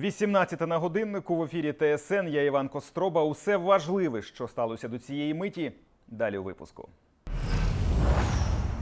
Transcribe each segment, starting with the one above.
18 на годиннику в ефірі ТСН. Я Іван Костроба. Усе важливе, що сталося до цієї миті. Далі у випуску.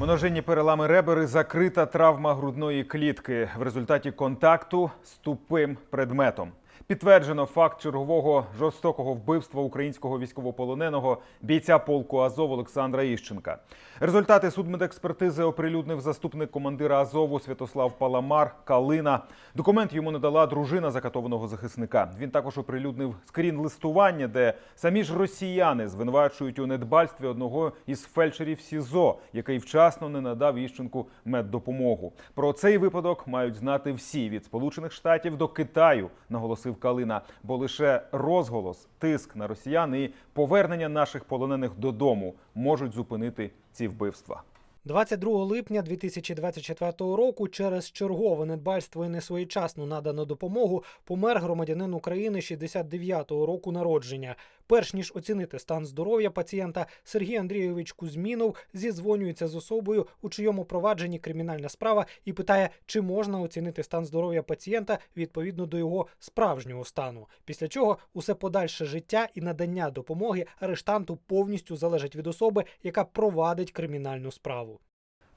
Множинні перелами ребер і закрита травма грудної клітки в результаті контакту з тупим предметом. Підтверджено факт чергового жорстокого вбивства українського військовополоненого бійця полку Азов Олександра Іщенка. Результати судмедекспертизи оприлюднив заступник командира Азову Святослав Паламар Калина. Документ йому надала дружина закатованого захисника. Він також оприлюднив скрін листування, де самі ж росіяни звинувачують у недбальстві одного із фельдшерів СІЗО, який вчасно не надав Іщенку меддопомогу. Про цей випадок мають знати всі від Сполучених Штатів до Китаю, наголосив Калина. Бо лише розголос, тиск на росіян і повернення наших полонених додому можуть зупинити ці вбивства. 22 липня 2024 року через чергове недбальство і несвоєчасну надану допомогу помер громадянин України 69-го року народження. Перш ніж оцінити стан здоров'я пацієнта, Сергій Андрійович Кузьмінов зізвонюється з особою, у чийому провадженні кримінальна справа, і питає, чи можна оцінити стан здоров'я пацієнта відповідно до його справжнього стану. Після чого усе подальше життя і надання допомоги арештанту повністю залежить від особи, яка провадить кримінальну справу.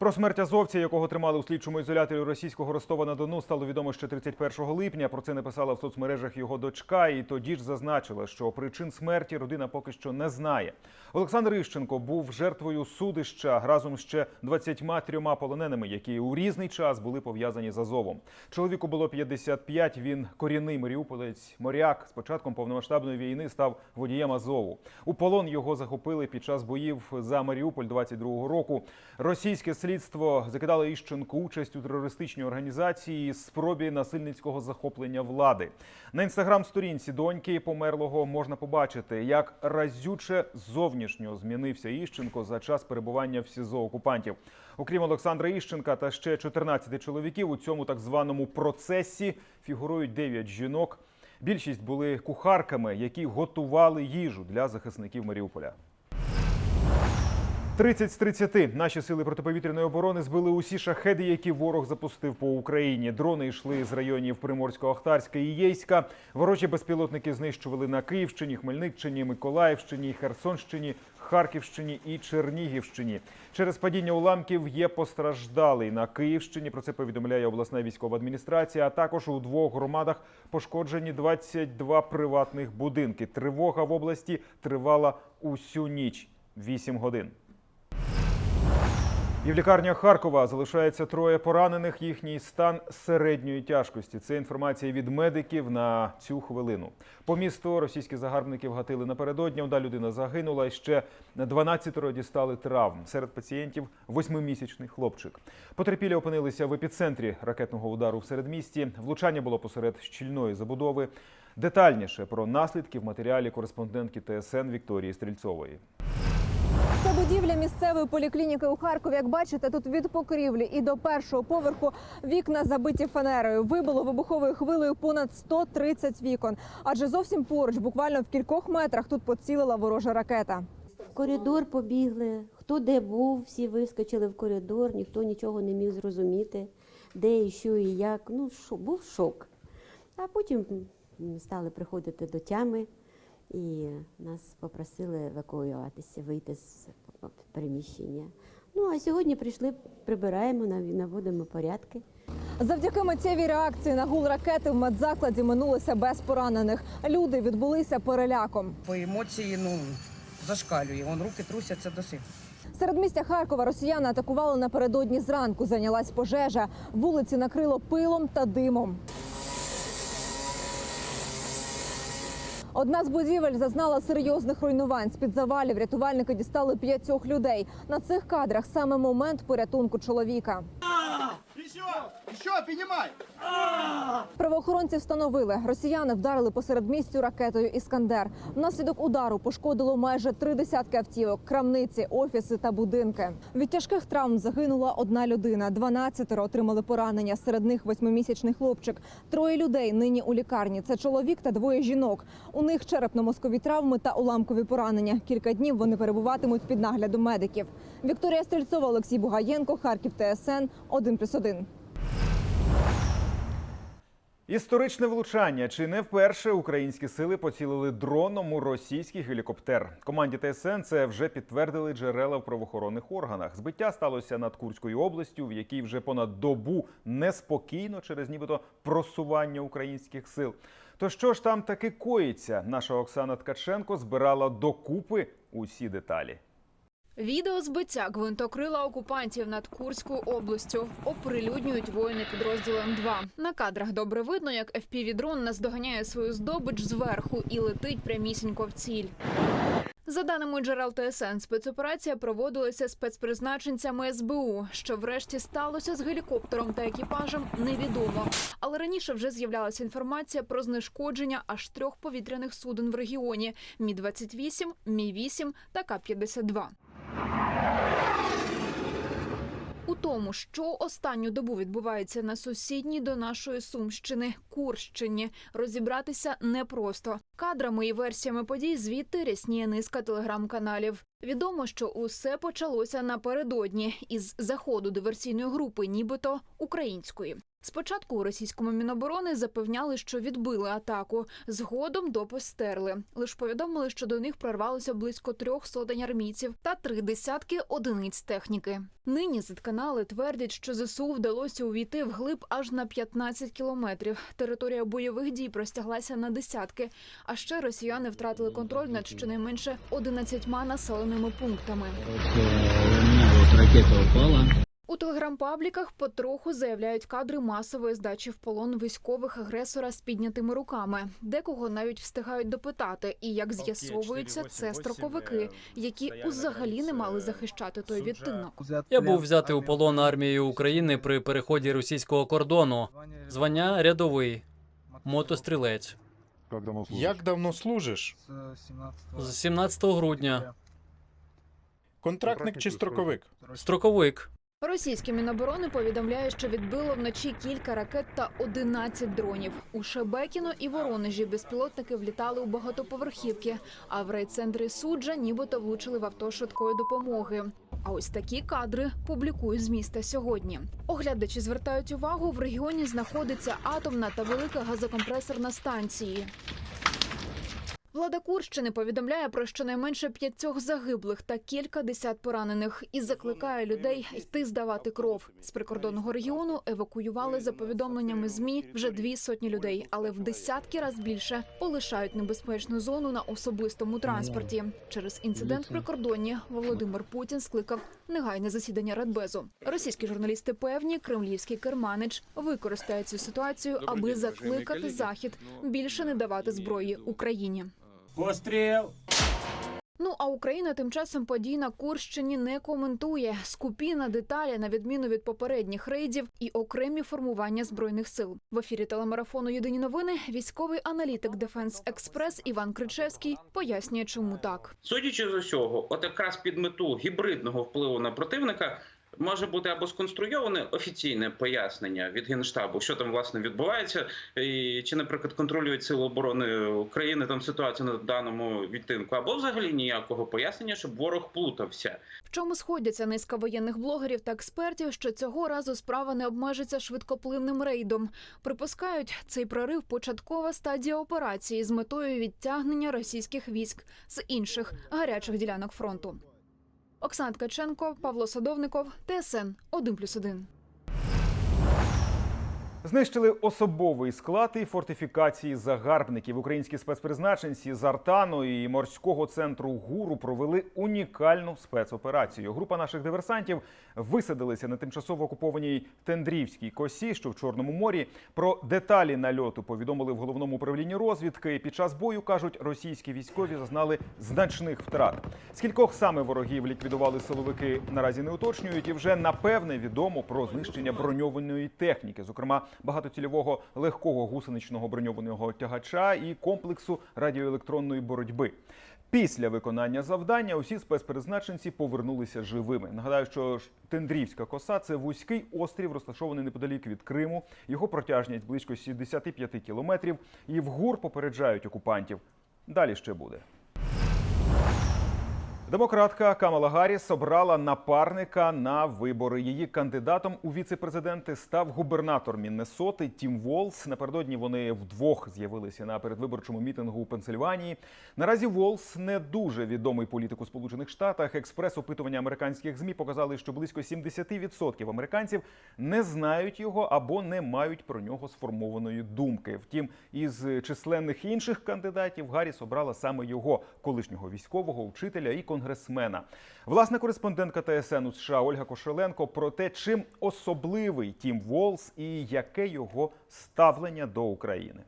Про смерть азовця, якого тримали у слідчому ізоляторі російського Ростова на Дону, стало відомо ще 31 липня. Про це написала в соцмережах його дочка, і тоді ж зазначила, що причин смерті родина поки що не знає. Олександр Іщенко був жертвою судища разом ще 23 полоненими, які у різний час були пов'язані з Азовом. Чоловіку було 55, Він корінний маріуполець, моряк. З початком повномасштабної війни став водієм Азову. У полон його захопили під час боїв за Маріуполь 22-го року. Російське слідство закидало Іщенку участь у терористичній організації спробі насильницького захоплення влади. На інстаграм-сторінці доньки померлого можна побачити, як разюче зовнішньо змінився Іщенко за час перебування в СІЗО окупантів. Окрім Олександра Іщенка та ще 14 чоловіків у цьому так званому процесі фігурують 9 жінок. Більшість були кухарками, які готували їжу для захисників Маріуполя. 30 з 30 наші сили протиповітряної оборони збили усі шахеди, які ворог запустив по Україні. Дрони йшли з районів Приморсько-Ахтарська і Єйська. Ворожі безпілотники знищували на Київщині, Хмельниччині, Миколаївщині, Херсонщині, Харківщині і Чернігівщині. Через падіння уламків є постраждалий на Київщині. Про це повідомляє обласна військова адміністрація. А також у двох громадах пошкоджені 22 приватних будинки. Тривога в області тривала усю ніч 8 годин. І в лікарнях Харкова залишається троє поранених. Їхній стан середньої тяжкості. Це інформація від медиків на цю хвилину. По місту російські загарбники вгатили напередодні. Одна людина загинула, і ще 12 дістали травм. Серед пацієнтів восьмимісячний хлопчик. Потерпілі опинилися в епіцентрі ракетного удару в середмісті. Влучання було посеред щільної забудови. Детальніше про наслідки в матеріалі кореспондентки ТСН Вікторії Стрільцової. Це будівля місцевої поліклініки у Харкові. Як бачите, тут від покрівлі і до першого поверху вікна забиті фанерою. Вибило вибуховою хвилею понад 130 вікон. Адже зовсім поруч, буквально в кількох метрах, тут поцілила ворожа ракета. В коридор побігли. Хто де був, всі вискочили в коридор, ніхто нічого не міг зрозуміти, де і що і як. Ну, шо, був шок. А потім стали приходити до тями і нас попросили евакуюватися, вийти з приміщення. Ну а сьогодні прийшли, прибираємо, нав- наводимо порядки. Завдяки миттєвій реакції на гул ракети в медзакладі минулося без поранених. Люди відбулися переляком. По емоції ну зашкалює. Вон руки трусяться до сих. Серед містя Харкова росіяни атакували напередодні зранку. Зайнялась пожежа. Вулиці накрило пилом та димом. Одна з будівель зазнала серйозних руйнувань. З під завалів рятувальники дістали п'ятьох людей. На цих кадрах саме момент порятунку чоловіка. Еще! Еще! Поднимай! Правоохоронці встановили, росіяни вдарили посеред містю ракетою Іскандер. Внаслідок удару пошкодило майже три десятки автівок, крамниці, офіси та будинки. Від тяжких травм загинула одна людина. 12 отримали поранення. Серед них восьмимісячний хлопчик. Троє людей нині у лікарні. Це чоловік та двоє жінок. У них черепно-мозкові травми та уламкові поранення. Кілька днів вони перебуватимуть під наглядом медиків. Вікторія Стрільцова, Олексій Бугаєнко, Харків ТСН 1+,1. Історичне влучання чи не вперше українські сили поцілили дроном у російський гелікоптер. Команді ТСН це вже підтвердили джерела в правоохоронних органах. Збиття сталося над Курською областю, в якій вже понад добу неспокійно через нібито просування українських сил. То що ж там таки коїться? Наша Оксана Ткаченко збирала докупи усі деталі. Відео збиття гвинтокрила окупантів над Курською областю оприлюднюють воїни підрозділу М2. На кадрах добре видно, як FPV-дрон наздоганяє свою здобич зверху і летить прямісінько в ціль. За даними джерел ТСН, спецоперація проводилася спецпризначенцями СБУ. Що врешті сталося з гелікоптером та екіпажем, невідомо. Але раніше вже з'являлася інформація про знешкодження аж трьох повітряних суден в регіоні: Мі 28 Мі 8 та К 52 у тому, що останню добу відбувається на сусідній до нашої Сумщини Курщині, розібратися непросто. Кадрами і версіями подій звідти рясніє низка телеграм-каналів. Відомо, що усе почалося напередодні із заходу диверсійної групи, нібито української. Спочатку у російському міноборони запевняли, що відбили атаку. Згодом допис стерли. Лиш повідомили, що до них прорвалося близько трьох сотень армійців та три десятки одиниць техніки. Нині зетканали твердять, що ЗСУ вдалося увійти вглиб аж на 15 кілометрів. Територія бойових дій простяглася на десятки. А ще росіяни втратили контроль над щонайменше 11 населеними пунктами. Вот ракета упала. У телеграм-пабліках потроху заявляють кадри масової здачі в полон військових агресора з піднятими руками. Декого навіть встигають допитати. І як з'ясовується, це строковики, які взагалі не мали захищати той відтинок. Я був взятий у полон армією України при переході російського кордону. Звання рядовий, мотострілець. Как давно служишь? Як давно служиш? З 17 грудня. Контрактник чи строковик? Строковик. Російське міноборони повідомляє, що відбило вночі кілька ракет та 11 дронів. У Шебекіно і Воронежі безпілотники влітали у багатоповерхівки, а в райцентрі суджа нібито влучили в авто швидкої допомоги. А ось такі кадри публікують з міста сьогодні. Оглядачі звертають увагу, в регіоні знаходиться атомна та велика газокомпресорна станції. Влада Курщини повідомляє про щонайменше п'ятьох загиблих та кілька десят поранених і закликає людей йти здавати кров. З прикордонного регіону евакуювали за повідомленнями змі вже дві сотні людей, але в десятки раз більше полишають небезпечну зону на особистому транспорті. Через інцидент в прикордонні Володимир Путін скликав негайне засідання Радбезу. Російські журналісти певні, кремлівський керманич використає цю ситуацію, аби закликати захід більше не давати зброї Україні. Постріл! Ну а Україна тим часом подій на Курщині не коментує. Скупі на деталі на відміну від попередніх рейдів і окремі формування збройних сил. В ефірі телемарафону Єдині новини військовий аналітик Дефенс Експрес Іван Кричевський пояснює, чому так. Судячи з усього, от якраз під мету гібридного впливу на противника може бути або сконструйоване офіційне пояснення від генштабу, що там власне відбувається, і чи, наприклад, контролюють сили оборони України там ситуацію на даному відтинку, або взагалі ніякого пояснення, щоб ворог плутався. В чому сходяться низка воєнних блогерів та експертів, що цього разу справа не обмежиться швидкоплинним рейдом. Припускають, цей прорив початкова стадія операції з метою відтягнення російських військ з інших гарячих ділянок фронту. Оксана Ткаченко, Павло Садовников, ТСН 1+,1. Знищили особовий склад і фортифікації загарбників. Українські спецпризначенці з Артану і морського центру ГУРу провели унікальну спецоперацію. Група наших диверсантів висадилися на тимчасово окупованій Тендрівській косі, що в Чорному морі. Про деталі нальоту повідомили в головному управлінні розвідки. Під час бою кажуть, російські військові зазнали значних втрат. Скількох саме ворогів ліквідували силовики, наразі не уточнюють, і вже напевне відомо про знищення броньованої техніки, зокрема багатоцільового легкого гусеничного броньованого тягача і комплексу радіоелектронної боротьби. Після виконання завдання усі спецпризначенці повернулися живими. Нагадаю, що Тендрівська коса це вузький острів, розташований неподалік від Криму. Його протяжність близько 65 кілометрів. І в ГУР попереджають окупантів. Далі ще буде. Демократка Камала Гарріс обрала напарника на вибори. Її кандидатом у віце-президенти став губернатор Міннесоти Тім Волс. Напередодні вони вдвох з'явилися на передвиборчому мітингу у Пенсильванії. Наразі Волс не дуже відомий політик у Сполучених Штатах. Експрес-опитування американських змі показали, що близько 70% американців не знають його або не мають про нього сформованої думки. Втім, із численних інших кандидатів Гарріс обрала саме його колишнього військового, учителя і конгресмена. Власна кореспондентка ТСН у США Ольга Кошеленко про те, чим особливий Тім Волс і яке його ставлення до України.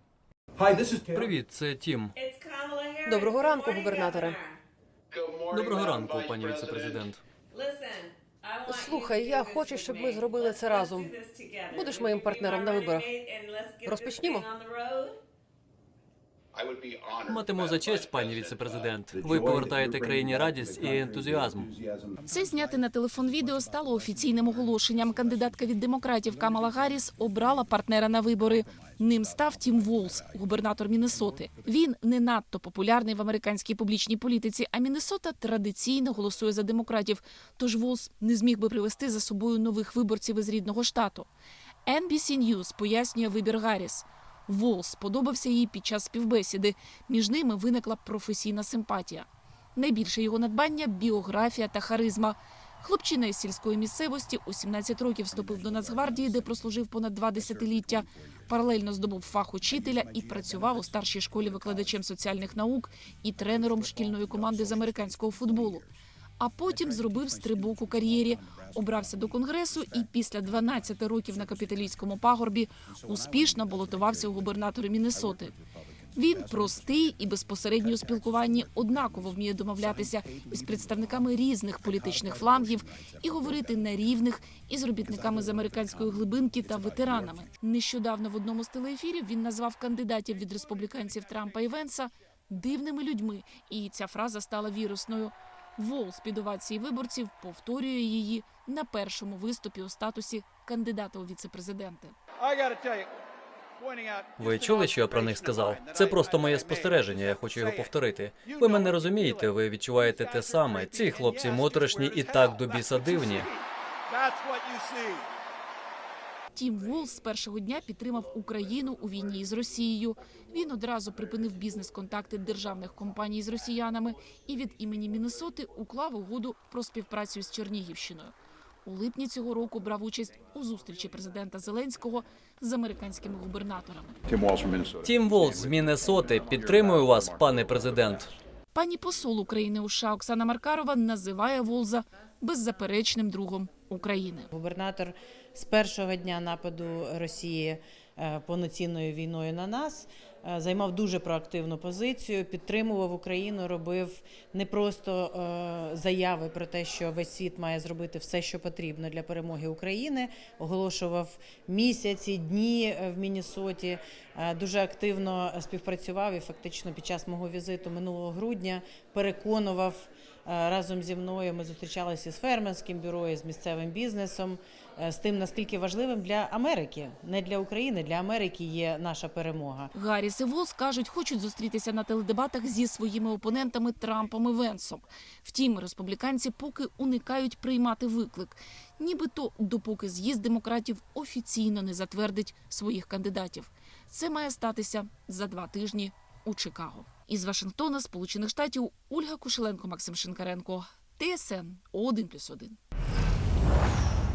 Привіт, це Тім. Доброго ранку, губернаторе. Доброго ранку, пані віцепрезидент. Слухай, я хочу, щоб ми зробили це разом. Будеш моїм партнером на виборах. Розпочнімо. Матиму за честь, пані віцепрезидент. Ви повертаєте країні радість і ентузіазм. Це зняте на телефон відео стало офіційним оголошенням. Кандидатка від демократів Камала Гарріс обрала партнера на вибори. Ним став Тім Волс, губернатор Міннесоти. Він не надто популярний в американській публічній політиці. А Міннесота традиційно голосує за демократів. Тож Волс не зміг би привести за собою нових виборців із рідного штату. NBC News пояснює вибір Гарріс. Волс сподобався їй під час співбесіди. Між ними виникла професійна симпатія. Найбільше його надбання біографія та харизма. Хлопчина із сільської місцевості у 17 років вступив до Нацгвардії, де прослужив понад два десятиліття. Паралельно здобув фах учителя і працював у старшій школі викладачем соціальних наук і тренером шкільної команди з американського футболу. А потім зробив стрибок у кар'єрі, обрався до конгресу і після 12 років на капіталійському пагорбі успішно балотувався у губернатори Міннесоти. Він простий і безпосередньо у спілкуванні однаково вміє домовлятися із представниками різних політичних флангів і говорити на рівних із робітниками з американської глибинки та ветеранами. Нещодавно в одному з телеефірів він назвав кандидатів від республіканців Трампа і Венса дивними людьми, і ця фраза стала вірусною. Волс під овації виборців повторює її на першому виступі у статусі кандидата у віцепрезиденти. Ви чули, що я про них сказав? Це просто моє спостереження. Я хочу його повторити. Ви мене розумієте, ви відчуваєте те саме. Ці хлопці моторошні і так до біса дивні. Тім Волс з першого дня підтримав Україну у війні із Росією. Він одразу припинив бізнес-контакти державних компаній з росіянами і від імені Міннесоти уклав угоду про співпрацю з Чернігівщиною. У липні цього року брав участь у зустрічі президента Зеленського з американськими губернаторами. Тім Волс з Міннесоти. Підтримую вас, пане президент. Пані посол України у США Оксана Маркарова називає Волза беззаперечним другом України. Губернатор з першого дня нападу Росії е, повноцінною війною на нас е, займав дуже проактивну позицію, підтримував Україну, робив не просто е, заяви про те, що весь світ має зробити все, що потрібно для перемоги України. Оголошував місяці, дні в Міннесоті. Е, Дуже активно співпрацював і фактично під час мого візиту минулого грудня переконував. Е, Разом зі мною ми зустрічалися з фермерським бюро, і з місцевим бізнесом, е, з тим, наскільки важливим для Америки, не для України, для Америки є наша перемога. Гарріс і Волс кажуть, хочуть зустрітися на теледебатах зі своїми опонентами Трампом і Венсом. Втім, республіканці поки уникають приймати виклик, нібито допоки з'їзд демократів офіційно не затвердить своїх кандидатів. Це має статися за два тижні у Чикаго. Із Вашингтона, Сполучених Штатів, Ольга Кушеленко, Максим Шинкаренко, ТСН 1+,1.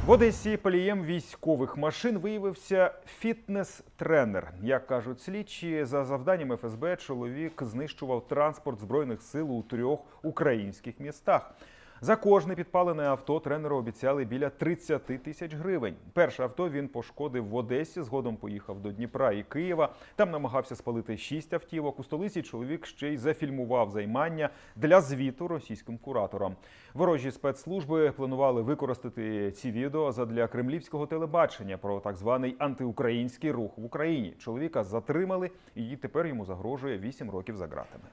В Одесі полієм військових машин виявився фітнес-тренер. Як кажуть слідчі, за завданням ФСБ чоловік знищував транспорт збройних сил у трьох українських містах. За кожне підпалене авто тренеру обіцяли біля 30 тисяч гривень. Перше авто він пошкодив в Одесі. Згодом поїхав до Дніпра і Києва. Там намагався спалити шість автівок. У столиці чоловік ще й зафільмував займання для звіту російським кураторам. Ворожі спецслужби планували використати ці відео задля кремлівського телебачення про так званий антиукраїнський рух в Україні. Чоловіка затримали, і тепер йому загрожує 8 років за ґратами.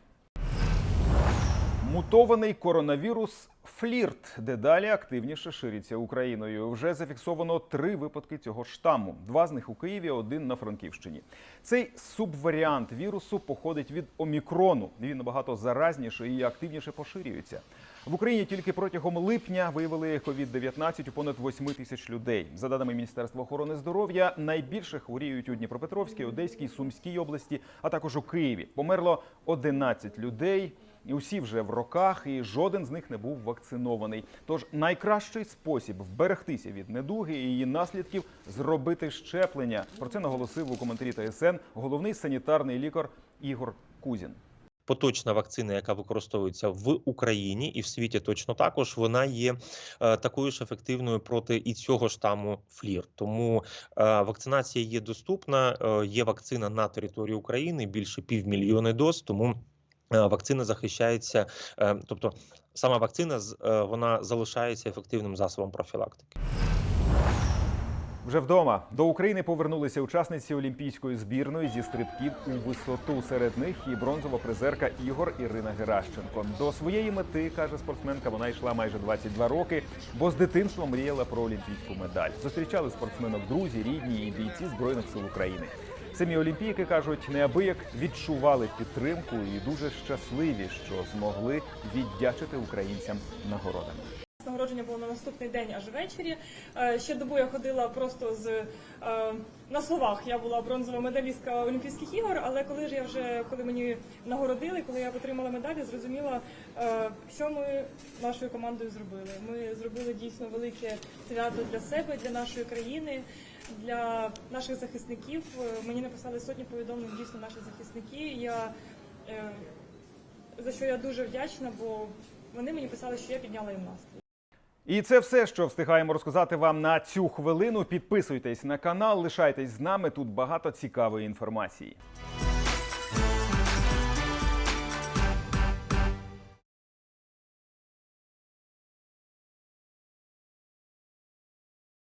Мутований коронавірус флірт дедалі активніше шириться Україною. Вже зафіксовано три випадки цього штаму. Два з них у Києві, один на Франківщині. Цей субваріант вірусу походить від омікрону. Він набагато заразніший і активніше поширюється. В Україні тільки протягом липня виявили COVID-19 у понад 8 тисяч людей. За даними Міністерства охорони здоров'я, найбільше хворіють у Дніпропетровській, Одеській, Сумській області, а також у Києві. Померло 11 людей. І усі вже в роках, і жоден з них не був вакцинований. Тож найкращий спосіб вберегтися від недуги і її наслідків зробити щеплення. Про це наголосив у коментарі ТСН головний санітарний лікар Ігор Кузін. поточна вакцина, яка використовується в Україні і в світі точно також, вона є е, такою ж ефективною проти і цього штаму флір. Тому е, вакцинація є доступна. е, Є вакцина на території України більше півмільйони доз. Тому вакцина захищається, е, тобто сама вакцина е, вона залишається ефективним засобом профілактики. Вже вдома до України повернулися учасниці олімпійської збірної зі стрибків у висоту. Серед них і бронзова призерка Ігор Ірина Геращенко. До своєї мети каже спортсменка, вона йшла майже 22 роки, бо з дитинства мріяла про олімпійську медаль. Зустрічали спортсменок друзі, рідні і бійці збройних сил України. Самі олімпійки кажуть, неабияк відчували підтримку і дуже щасливі, що змогли віддячити українцям нагородами. Нагородження було на наступний день аж ввечері. Е, Ще добу я ходила просто з е, на словах. Я була бронзова медалістка Олімпійських ігор, але коли ж я вже коли мені нагородили, коли я отримала медалі, зрозуміла, що ми нашою командою зробили. Ми зробили дійсно велике свято для себе, для нашої країни, для наших захисників. Е, Мені написали сотні повідомлень дійсно наші захисники. Я е, за що я дуже вдячна, бо вони мені писали, що я підняла їм настрій. І це все, що встигаємо розказати вам на цю хвилину. Підписуйтесь на канал, лишайтесь з нами. Тут багато цікавої інформації.